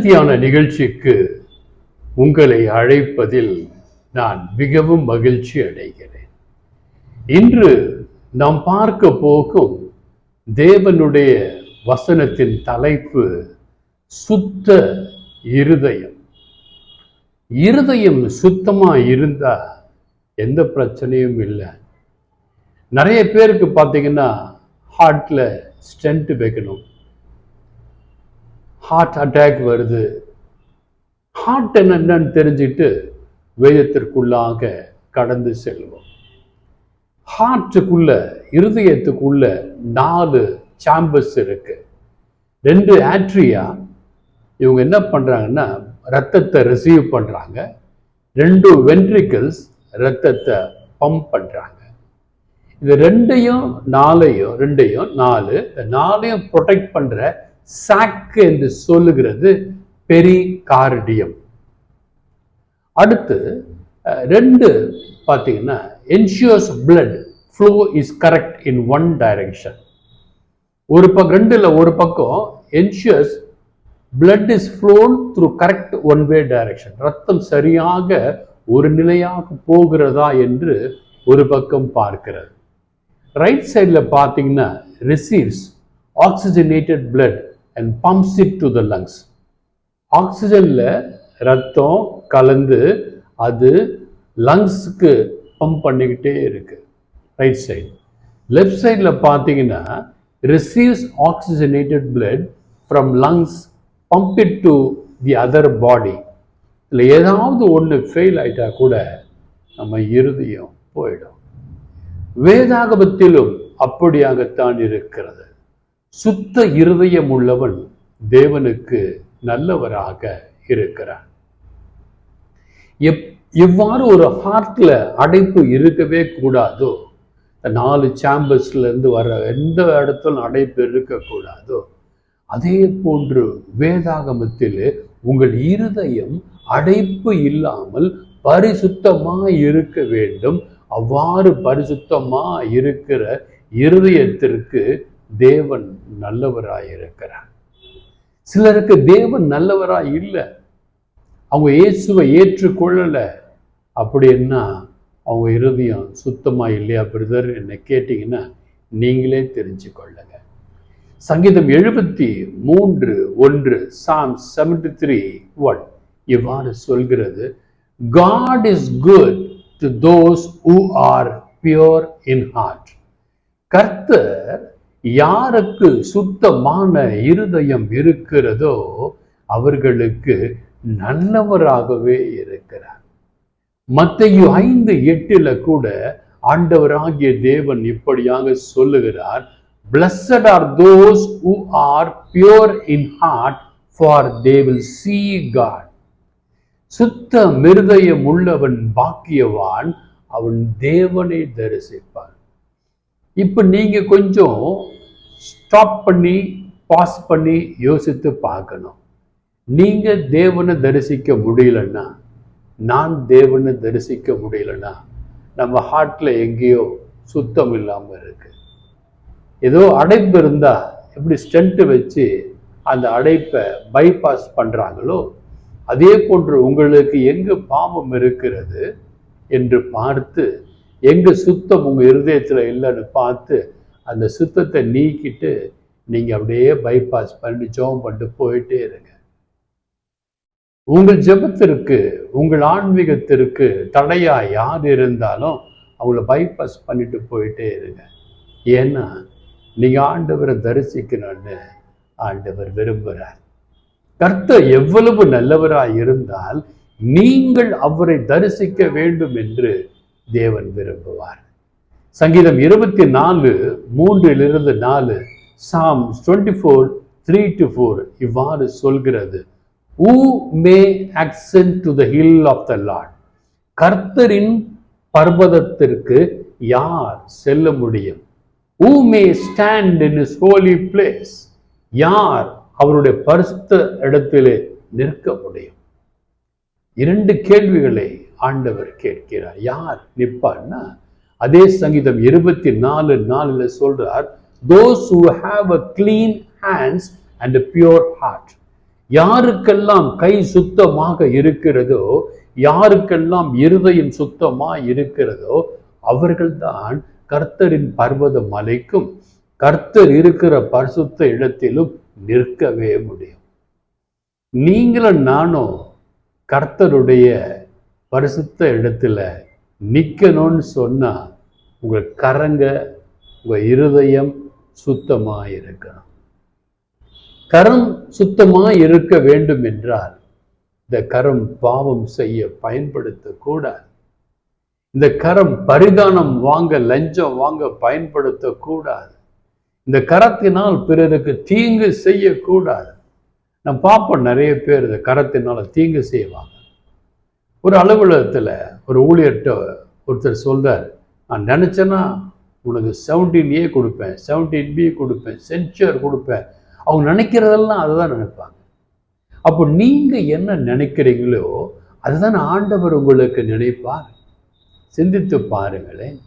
தியான நிகழ்ச்சிக்கு உங்களை அழைப்பதில் நான் மிகவும் மகிழ்ச்சி அடைகிறேன். இன்று நாம் பார்க்க போகும் தேவனுடைய வசனத்தின் தலைப்பு சுத்த இருதயம். இருதயம் சுத்தமா இருந்தா எந்த பிரச்சனையும் இல்லை. நிறைய பேருக்கு பார்த்தீங்கன்னா ஹார்ட்ல ஸ்டென்ட் வைக்கணும். ஹார்ட் அட்டாக் வருது. ஹார்ட் என்னன்னு தெரிஞ்சுட்டு வேதத்திற்குள்ளாக கடந்து செல்வோம். ஹார்ட்டுக்குள்ள இருதயத்துக்குள்ள நாலு சாம்பர்ஸ் இருக்கு. ரெண்டு ஆட்ரியா இவங்க என்ன பண்ணுறாங்கன்னா ரத்தத்தை ரிசீவ் பண்ணுறாங்க ரெண்டு வென்ட்ரிக்கல்ஸ் ரத்தத்தை பம்ப் பண்ணுறாங்க இது ரெண்டையும் நாலையும் ரெண்டையும் நாலு இந்த நாலையும் ப்ரொடெக்ட் பண்ணுற சாக்கு என்று சொல்லுகிறது பெரி கார்டியம் அடுத்து ரெண்டு பார்த்தீங்கன்னா என்ஷியோஸ் blood flow is correct in one direction ஒரு பக்கம் ரெண்டுல ஒரு பக்கம் என்ஷியஸ் blood is flown through correct one way direction ரத்தம் சரியாக ஒரு நிலையாக போகிறதா என்று ஒரு பக்கம் பார்க்கிறது. ரைட் சைடில் பார்த்தீங்கன்னா receives oxygenated blood and pumps it to the lungs ஆக்சிஜனில் ரத்தம் கலந்து அது லங்ஸுக்கு பம்ப் பண்ணிக்கிட்டே இருக்குது ரைட் சைடு லெஃப்ட் சைடில் பார்த்தீங்கன்னா receives oxygenated blood from lungs pump it to the other body இல்லை ஏதாவது ஒன்று ஃபெயில் ஆயிட்டா கூட நம்ம இருதயம் போயிடும். வேதாகபத்திலும் அப்படியாகத்தான் இருக்கிறது. சுத்த இருதயம் உள்ளவன் தேவனுக்கு நல்லவராக இருக்கிறான். எப் எவ்வாறு ஒரு ஹார்ட்ல அடைப்பு இருக்கவே கூடாதோ நாலு சாம்பர்ஸ்ல இருந்து வர எந்த இடத்துல அடைப்பு இருக்கக்கூடாதோ அதே போன்று வேதாகமத்தில் உங்கள் இருதயம் அடைப்பு இல்லாமல் பரிசுத்தமா இருக்க வேண்டும். அவ்வாறு பரிசுத்தமா இருக்கிற இருதயத்திற்கு தேவன் நல்லவராய் இருக்கிறார் சிலருக்கு தேவன் நல்லவராய் இல்லை. அவங்க இயேசுவை ஏற்றுக்கொள்ளலை. அப்படின்னா அவங்க இருதயம் சுத்தமா இல்லையா பிரதர்? என்ன கேட்டீங்கன்னா நீங்களே தெரிஞ்சுக்கொள்ளுங்க சங்கீதம் எழுபத்தி மூன்று ஒன்று சாம் செவன்டி த்ரீ ஒன் இவ்வாறு சொல்கிறது God is good to those who are pure in heart கர்த்தர் யாருக்கு சுத்தமான இருதயம் இருக்கிறதோ அவர்களுக்கு நல்லவராகவே இருக்கிறார். மத்தையு ஐந்து எட்டுல கூட ஆண்டவராகிய தேவன் இப்படியாக சொல்லுகிறார் blessed are those who are pure in heart for they will see God சுத்த மிருதயம் உள்ளவன் பாக்கியவான் அவன் தேவனை தரிசிப்பான். இப்போ நீங்கள் கொஞ்சம் ஸ்டாப் பண்ணி பாஸ் பண்ணி யோசித்து பார்க்கணும். நீங்கள் தேவனை தரிசிக்க முடியலன்னா நான் தேவனை தரிசிக்க முடியலன்னா நம்ம ஹார்ட்டில் எங்கேயோ சுத்தம் இல்லாமல் இருக்குது ஏதோ அடைப்பு இருந்தால் எப்படி ஸ்டண்ட்டு வச்சு அந்த அடைப்பை பைபாஸ் பண்ணுறாங்களோ அதே போன்று உங்களுக்கு எங்கு பாவம் இருக்கிறது என்று பார்த்து எங்க சுத்தம் உங்கள் இருதயத்தில் இல்லைன்னு பார்த்து அந்த சுத்தத்தை நீக்கிட்டு நீங்க அப்படியே பைபாஸ் பண்ணி ஜெபம் பண்ணிட்டு போயிட்டே இருங்க. உங்கள் ஜெபத்திற்கு உங்கள் ஆன்மீகத்திற்கு தடையா யார் இருந்தாலும் அவங்கள பைபாஸ் பண்ணிட்டு போயிட்டே இருங்க. ஏன்னா நீங்கள் ஆண்டவரை தரிசிக்கணும்னு ஆண்டவர் விரும்புகிறார் கர்த்தர் எவ்வளவு நல்லவராய் இருந்தால் நீங்கள் அவரை தரிசிக்க வேண்டும் என்று தேவன் விரும்புவார். சங்கீதம் இருபத்தி நாலு மூன்றிலிருந்து நாலு Psalm twenty four three to four இவ்வாறு சொல்கிறது. Who may ascend to the hill of the Lord கர்த்தரின் பர்வதத்திற்கு யார் செல்ல முடியும்? Who may stand in his holy place யார் அவருடைய பரிசுத்த இடத்திலே நிற்க முடியும்? இரண்டு கேள்விகளை ஆண்டவர் கேட்கிறார். யார் நிற்பார்னா அதே சங்கீதம் இருபத்தி நாலு நாலுல சொல்றார் those who have a clean hands and a pure heart யாருக்கெல்லாம் கை சுத்தமாக இருக்கிறதோ யாருக்கெல்லாம் இருதயம் சுத்தமா இருக்கிறதோ அவர்கள்தான் கர்த்தரின் பர்வத மலைக்கும் கர்த்தர் இருக்கிற பரிசுத்த இடத்திலும் நிற்கவே முடியும். நீங்களும் நானும் கர்த்தருடைய பரிசுத்த இடத்துல நிற்கணும்னு சொன்னா உங்கள் கரங்க உங்கள் இருதயம் சுத்தமாக இருக்கணும் கரம் சுத்தமாக இருக்க வேண்டும் என்றால் இந்த கரம் பாவம் செய்ய பயன்படுத்தக்கூடாது. இந்த கரம் பரிதானம் வாங்க லஞ்சம் வாங்க பயன்படுத்தக்கூடாது. இந்த கரத்தினால் பிறருக்கு தீங்கு செய்யக்கூடாது. நான் பார்ப்போம் நிறைய பேர் இந்த கரத்தினால தீங்கு செய்வாங்க. ஒரு அலுவலகத்தில் ஒரு ஊழியர்கிட்ட ஒருத்தர் சொல்கிறார் நான் நினச்சேன்னா உனக்கு செவன்டீன் ஏ கொடுப்பேன் செவன்டீன் பி கொடுப்பேன் சென்ச்சர் கொடுப்பேன். அவங்க நினைக்கிறதெல்லாம் அதை தான் நினைப்பாங்க. அப்போ நீங்கள் என்ன நினைக்கிறீங்களோ அதுதான் ஆண்டவர் உங்களுக்கு நினைப்பார். சிந்தித்து பாருங்களேன்.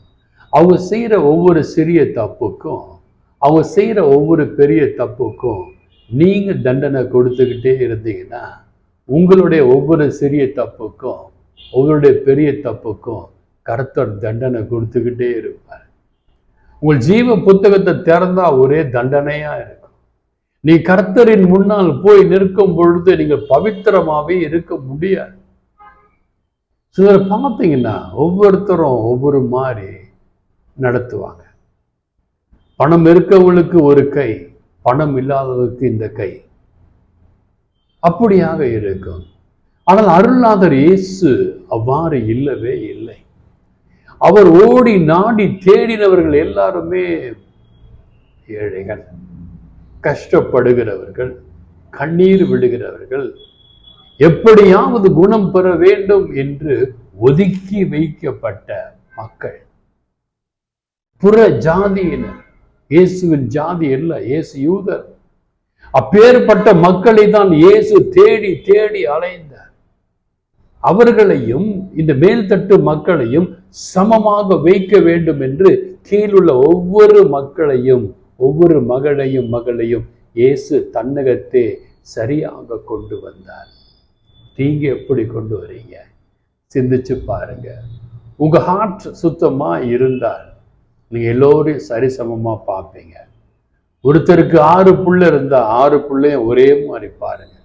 அவங்க செய்கிற ஒவ்வொரு சிறிய தப்புக்கும் அவங்க செய்கிற ஒவ்வொரு பெரிய தப்புக்கும் நீங்கள் தண்டனை கொடுத்துக்கிட்டே இருந்தீங்கன்னா உங்களுடைய ஒவ்வொரு சிறிய தப்புக்கும் உங்களுடைய பெரிய தப்புக்கும் கர்த்தர் தண்டனை கொடுத்துக்கிட்டே இருப்பார். உங்கள் ஜீவ புத்தகத்தை திறந்தா ஒரே தண்டனையா இருக்கும். நீ கர்த்தரின் முன்னால் போய் நிற்கும் பொழுது நீங்கள் பவித்திரமாவே இருக்க முடியாது. சிலர் பார்த்தீங்கன்னா ஒவ்வொருத்தரும் ஒவ்வொரு மாதிரி நடத்துவாங்க. பணம் இருக்கவங்களுக்கு ஒரு கை பணம் இல்லாதவருக்கு இந்த கை. அப்படியாக இருக்கும். ஆனால் அருள்நாதர் இயேசு அவ்வாறு இல்லவே இல்லை. அவர் ஓடி நாடி தேடினவர்கள் எல்லாருமே ஏழைகள் கஷ்டப்படுகிறவர்கள் கண்ணீர் விடுகிறவர்கள் எப்படியாவது குணம் பெற வேண்டும் என்று ஒதுக்கி வைக்கப்பட்ட மக்கள். புற ஜாதியினர் இயேசுவின் ஜாதி அல்ல இயேசு யூதர். அப்பேற்பட்ட மக்களை தான் இயேசு தேடி தேடி அலைந்தார். அவர்களையும் இந்த மேல்தட்டு மக்களையும் சமமாக வைக்க வேண்டும் என்று கீழுள்ள ஒவ்வொரு மக்களையும் ஒவ்வொரு மகளையும் மகளையும் இயேசு தன்னகத்தே சரியாக கொண்டு வந்தார். நீங்க எப்படி கொண்டு வரீங்க? சிந்திச்சு பாருங்க. உங்க ஹார்ட் சுத்தமா இருந்தால் நீங்க எல்லோரையும் சரிசமமா பார்ப்பீங்க. ஒருத்தருக்கு ஆறு புள்ள இருந்தா ஆறு புள்ளையும் ஒரே மாதிரி பாருங்க.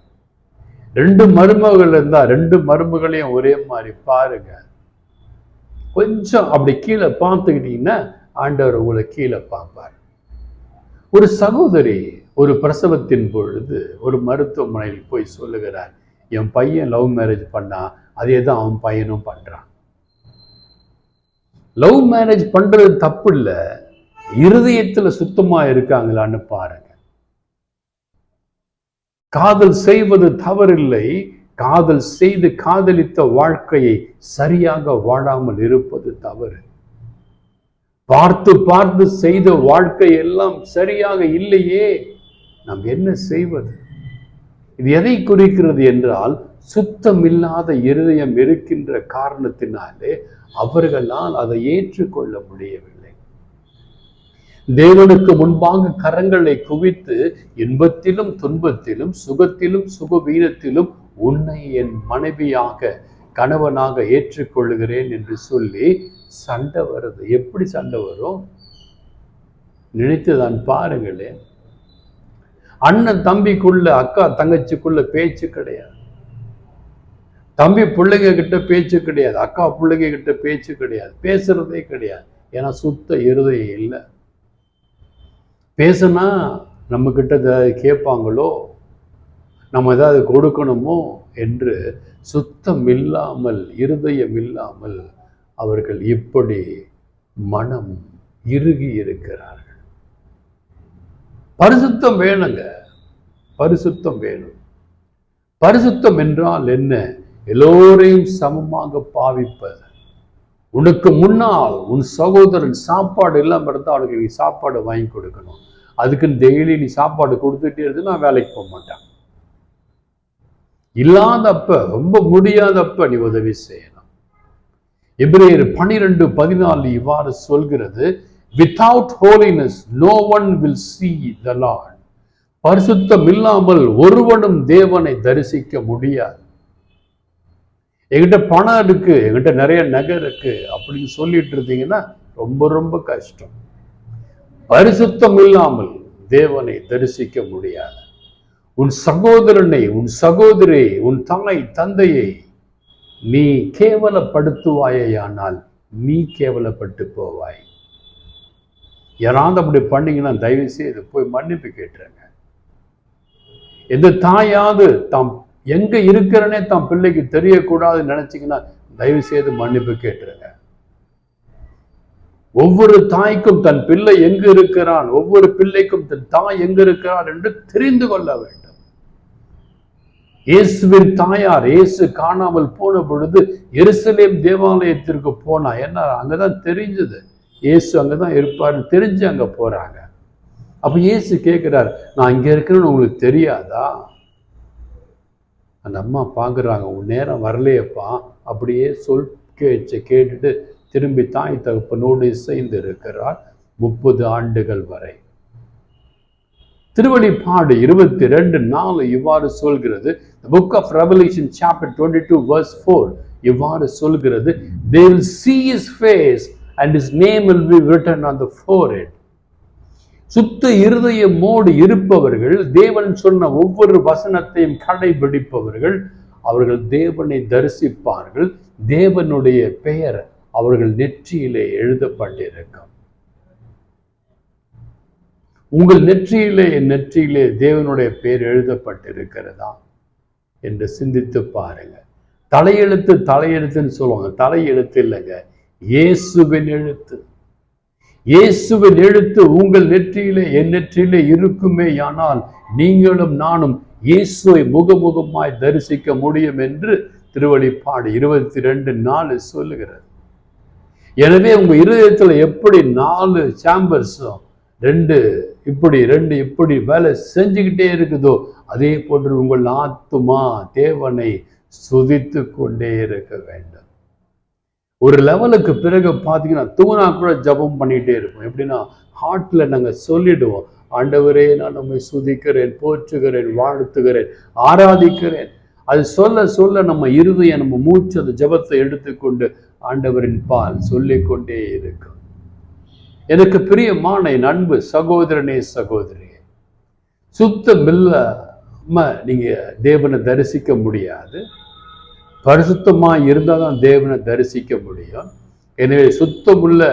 ரெண்டு மருமகள் இருந்தா ரெண்டு மருமகளையும் ஒரே மாதிரி பாருங்க. கொஞ்சம் அப்படி கீழே பார்த்துக்கிட்டீங்கன்னா ஆண்டவர் உங்களை கீழே பார்ப்பார். ஒரு சகோதரி ஒரு பிரசவத்தின் பொழுது ஒரு மருத்துவமனையில் போய் சொல்லுகிறார் என் பையன் லவ் மேரேஜ் பண்ணா அதே தான் அவன் பையனும் பண்றான். லவ் மேரேஜ் பண்றது தப்பு இல்லை. இருதயத்தில் சுத்தமா இருக்காங்களான்னு பாருங்க. காதல் செய்வது தவறில்லை. காதல் செய்து காதலித்த வாழ்க்கையை சரியாக வாழாமல் இருப்பது தவறு. பார்த்து பார்த்து செய்த வாழ்க்கை எல்லாம் சரியாக இல்லையே. நாம் என்ன செய்வது? இது எதை குறிக்கிறது என்றால் சுத்தமில்லாத இருதயம் இருக்கின்ற காரணத்தினாலே அவர்களால் அதை ஏற்றுக்கொள்ள முடியவில்லை. தேவனுக்கு முன்பாக கரங்களை குவித்து இன்பத்திலும் துன்பத்திலும் சுகத்திலும் சுகவீனத்திலும் உன்னை என் மனைவியாக கணவனாக ஏற்றுக்கொள்கிறேன் என்று சொல்லி சண்டை வருது. எப்படி சண்டை வரும்? நினைத்துதான் பாருங்களேன். அண்ணன் தம்பிக்குள்ள அக்கா தங்கச்சிக்குள்ள பேச்சு கிடையாது. தம்பி பிள்ளைங்க கிட்ட பேச்சு கிடையாது. அக்கா பிள்ளைங்க கிட்ட பேச்சு கிடையாது. பேசுறதே கிடையாது. ஏன்னா சுத்த இருதயம் இல்லை. பேசுனா நம்ம கிட்ட ஏதாவது கேட்பாங்களோ நம்ம ஏதாவது கொடுக்கணுமோ என்று சுத்தம் இல்லாமல் இருதயம் இல்லாமல் அவர்கள் இப்படி மனம் இறுகி இருக்கிறார்கள். பரிசுத்தம் வேணுங்க. பரிசுத்தம் வேணும். பரிசுத்தம் என்றால் என்ன? எல்லோரையும் சமமாக பாவிப்பது. உனக்கு முன்னால் உன் சகோதரன் சாப்பாடு இல்லாமல் இருந்தால் அவனுக்கு நீ சாப்பாடு வாங்கி கொடுக்கணும். அதுக்குன்னு டெய்லி நீ சாப்பாடு கொடுத்துட்டே இருந்து நான் வேலைக்கு போக மாட்டேன். இல்லாதப்ப ரொம்ப முடியாதப்ப நீ உதவி செய்யணும். எப்ரேயர் பனிரெண்டு பதினாலு இவ்வாறு சொல்கிறது without holiness no one will see the Lord பரிசுத்தம் இல்லாமல் ஒருவனும் தேவனை தரிசிக்க முடியாது. என்கிட்ட பணம் இருக்கு என்கிட்ட நிறைய நகை இருக்கு அப்படின்னு சொல்லிட்டு இருந்தீங்கன்னா ரொம்ப ரொம்ப கஷ்டம். பரிசுத்தம் இல்லாமல் தேவனை தரிசிக்க முடியாது. உன் சகோதரனை உன் சகோதரி உன் தாய் தந்தையை நீ கேவலப்படுத்துவாயானால் நீ கேவலப்பட்டு போவாய். யாராவது அப்படி பண்ணீங்கன்னா தயவு செய்து போய் மன்னிப்பு கேட்டுருங்க. எந்த தாயாவது தாம் எங்க இருக்கிறனே தாம் பிள்ளைக்கு தெரியக்கூடாதுன்னு நினைச்சீங்கன்னா தயவு செய்து மன்னிப்பு கேட்டுருங்க. ஒவ்வொரு தாய்க்கும் தன் பிள்ளை எங்கு இருக்கிறான் ஒவ்வொரு பிள்ளைக்கும் தன் தாய் எங்கு இருக்கிறான் என்று தெரிந்து கொள்ள வேண்டும். இயேசுவின் தாயார் இயேசு காணாமல் போன பொழுது எருசலேம் தேவாலயத்திற்கு போனா என்ன அங்கதான் தெரிஞ்சது. இயேசு அங்கதான் இருப்பார்னு தெரிஞ்சு அங்க போறாங்க. அப்ப இயேசு கேட்கிறார் நான் இங்க இருக்கிறேன்னு உங்களுக்கு தெரியாதா? அந்த அம்மா பார்க்குறாங்க உன் நேரம் வரலையப்பா. அப்படியே சொல் கேச்சு கேட்டுட்டு திரும்பி தாய் தகப்பனோடு இசைந்து இருக்கிறார் முப்பது ஆண்டுகள் வரை. திருவழிப்பாடு இருபத்தி ரெண்டு நாலு இவ்வாறு சொல்கிறது. Book of Revelation chapter twenty two verse four இவ்வாறு சொல்கிறது. They will see his face and his name will be written on the forehead சுத்த இருதயமோடு இருப்பவர்கள் தேவன் சொன்ன ஒவ்வொரு வசனத்தையும் கடைபிடிப்பவர்கள் அவர்கள் தேவனை தரிசிப்பார்கள். தேவனுடைய பெயர் அவர்கள் நெற்றியிலே எழுதப்பட்டிருக்கும். உங்கள் நெற்றியிலே என் நெற்றியிலே தேவனுடைய பெயர் எழுதப்பட்டிருக்கிறதா என்று சிந்தித்து பாருங்க தலையெழுத்து தலையெழுத்துன்னு சொல்லுவாங்க. தலையெழுத்து இல்லைங்க. இயேசுவின் எழுத்து. இயேசுவின் எழுத்து உங்கள் நெற்றியிலே என் நெற்றியிலே இருக்குமே ஆனால் நீங்களும் நானும் இயேசுவை முகமுகமாய் தரிசிக்க முடியும் என்று திருவழிப்பாடு இருபத்தி ரெண்டு நாலு சொல்லுகிறது. எனவே உங்க இருதயத்துல எப்படி நாலு சாம்பர்ஸும் ரெண்டு இப்படி ரெண்டு இப்படி வேலை செஞ்சுக்கிட்டே இருக்குதோ அதே போன்று உங்கள் ஆத்துமா தேவனை சுதித்து கொண்டே இருக்க வேண்டும். ஒரு லெவலுக்கு பிறகு பார்த்தீங்கன்னா தூங்கினா கூட ஜபம் பண்ணிகிட்டே இருப்போம். எப்படின்னா ஹார்ட்டில் நாங்கள் சொல்லிடுவோம். ஆண்டவரே நான் நம்மை சுதிக்கிறேன் போற்றுகிறேன் வாழ்த்துகிறேன் ஆராதிக்கிறேன். அது சொல்ல சொல்ல நம்ம இருதய நம்ம மூச்சு அந்த ஜபத்தை எடுத்துக்கொண்டு ஆண்டவரின் பால் சொல்லிக்கொண்டே இருக்கும். எனக்கு பிரியமான என் அன்பு சகோதரனே சகோதரியே சுத்தமில்லாம நீங்க தேவனை தரிசிக்க முடியாது. பரிசுத்தமாக இருந்தால் தான் தேவனை தரிசிக்க முடியும். எனவே சுத்தமுள்ள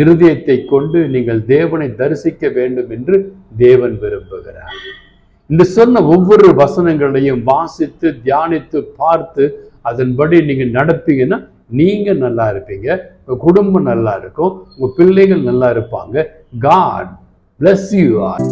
இருதயத்தை கொண்டு நீங்கள் தேவனை தரிசிக்க வேண்டும் என்று தேவன் விரும்புகிறார். இந்த சொன்ன ஒவ்வொரு வசனங்களையும் வாசித்து தியானித்து பார்த்து அதன்படி நீங்க நடப்பீங்கன்னா நீங்க நல்லா இருப்பீங்க. உங்க குடும்பம் நல்லா இருக்கும். உங்க பிள்ளைகள் நல்லா இருப்பாங்க. God bless you are